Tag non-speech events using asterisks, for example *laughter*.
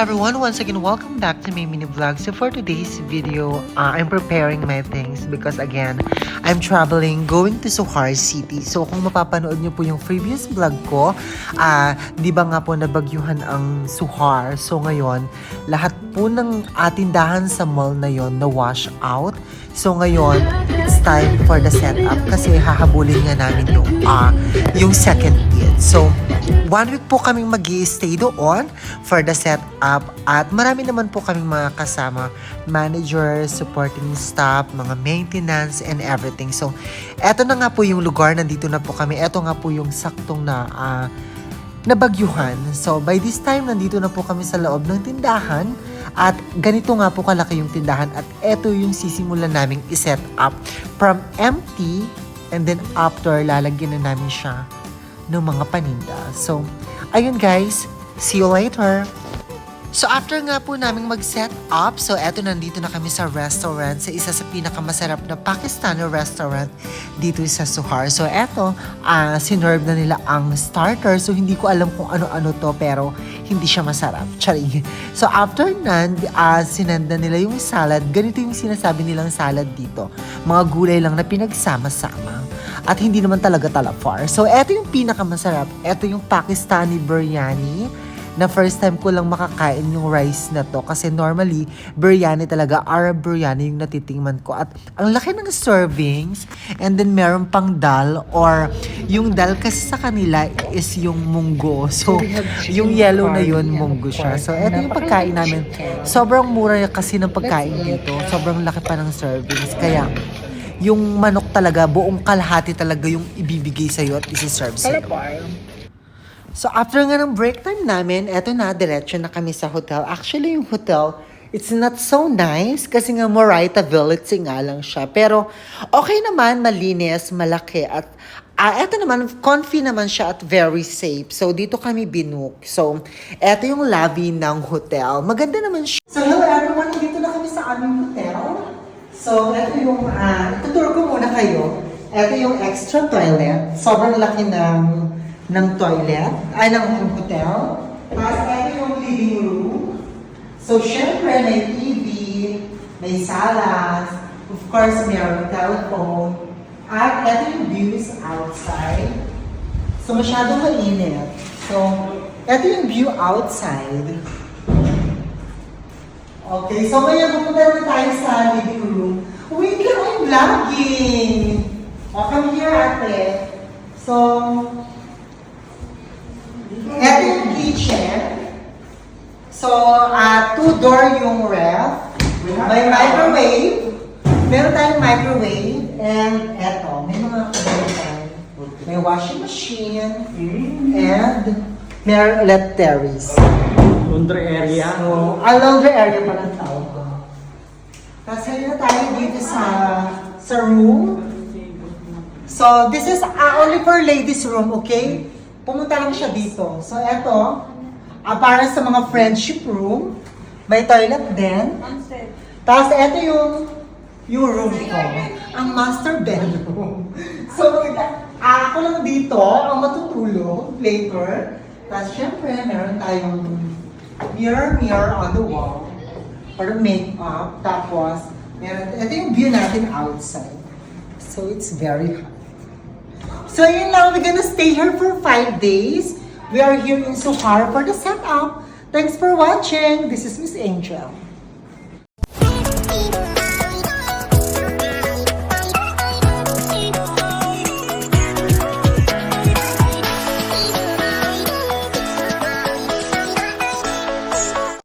everyone, once again, welcome back to my mini vlog. So for today's video, uh, I'm preparing my things because again, I'm traveling, going to Suhar City. So kung mapapanood niyo po yung previous vlog ko, ah, di ba nga po nabagyuhan ang Suhar? So ngayon, lahat po ng atindahan sa mall na yon na wash out. So ngayon, time for the setup kasi hahabulin nga namin yung, ah, yung second kid. So, one week po kaming mag stay doon for the setup at marami naman po kaming mga kasama, manager, supporting staff, mga maintenance and everything. So, eto na nga po yung lugar, nandito na po kami. Eto nga po yung saktong na ah, nabagyuhan. So, by this time, nandito na po kami sa loob ng tindahan. At ganito nga po kalaki yung tindahan. At eto yung sisimulan naming iset up from empty and then after, lalagyan na namin siya ng mga paninda. So, ayun guys, see you later! So after nga po naming mag-set up, so eto nandito na kami sa restaurant, sa isa sa pinakamasarap na Pakistani restaurant dito sa Suhar. So eto, ah sinerve na nila ang starter. So hindi ko alam kung ano-ano to pero hindi siya masarap. Charing. So after nan, ah sinanda nila yung salad. Ganito yung sinasabi nilang salad dito. Mga gulay lang na pinagsama-sama. At hindi naman talaga talafar. So eto yung pinakamasarap. Eto yung Pakistani biryani na first time ko lang makakain yung rice na to. Kasi normally biryani talaga Arab biryani yung natitingman ko. At ang laki ng servings and then meron pang dal or yung dal kasi sa kanila is yung munggo. So yung yellow na yun munggo siya. so eto yung pagkain namin. sobrang mura kasi ng pagkain dito. Sobrang laki pa ng servings. Kaya yung manok talaga, buong kalahati talaga yung ibibigay sa'yo at isi-serve sa'yo. So after nga ng break time namin, eto na, diretso na kami sa hotel. Actually, yung hotel, it's not so nice kasi nga Morita Village nga lang siya. Pero okay naman, malinis, malaki at Ah, eto naman, comfy naman siya at very safe. So, dito kami binook. So, eto yung lobby ng hotel. Maganda naman siya. So, hello everyone. Dito na kami sa aming hotel. So, eto yung, ah, tutur ko muna kayo. Eto yung extra toilet. Sobrang laki ng ng toilet, ay ng hotel. Tapos ito yung living room. So, syempre, may TV, may salas, of course, mayroong telephone, at ito yung views outside. So, masyadong mainit. So, ito yung view outside. Okay, so ngayon pupunta naman tayo sa living room. Wait lang, I'm vlogging! O, come here, ate. So, kitchen. So, ah two-door yung ref. May microwave. Meron tayong microwave. And eto, may mga kabalitan. May washing machine. And may let terrace. Laundry area. So, a laundry area pa ng tawag ko. Tapos na tayo dito sa sa room. So, this is ah, only for ladies room, okay? Pumunta lang siya dito. So, eto, ah, para sa mga friendship room. May toilet din. Tapos, eto yung yung room ko. Ang master bedroom. *laughs* So, ah, ako lang dito, ang matutulog later. Tapos, syempre, meron tayong mirror, mirror on the wall for makeup. Tapos, meron, ito yung view natin outside. So, it's very hot. So yun lang, we're gonna stay here for 5 days. We are here in Suhar for the setup. Thanks for watching. This is Miss Angel.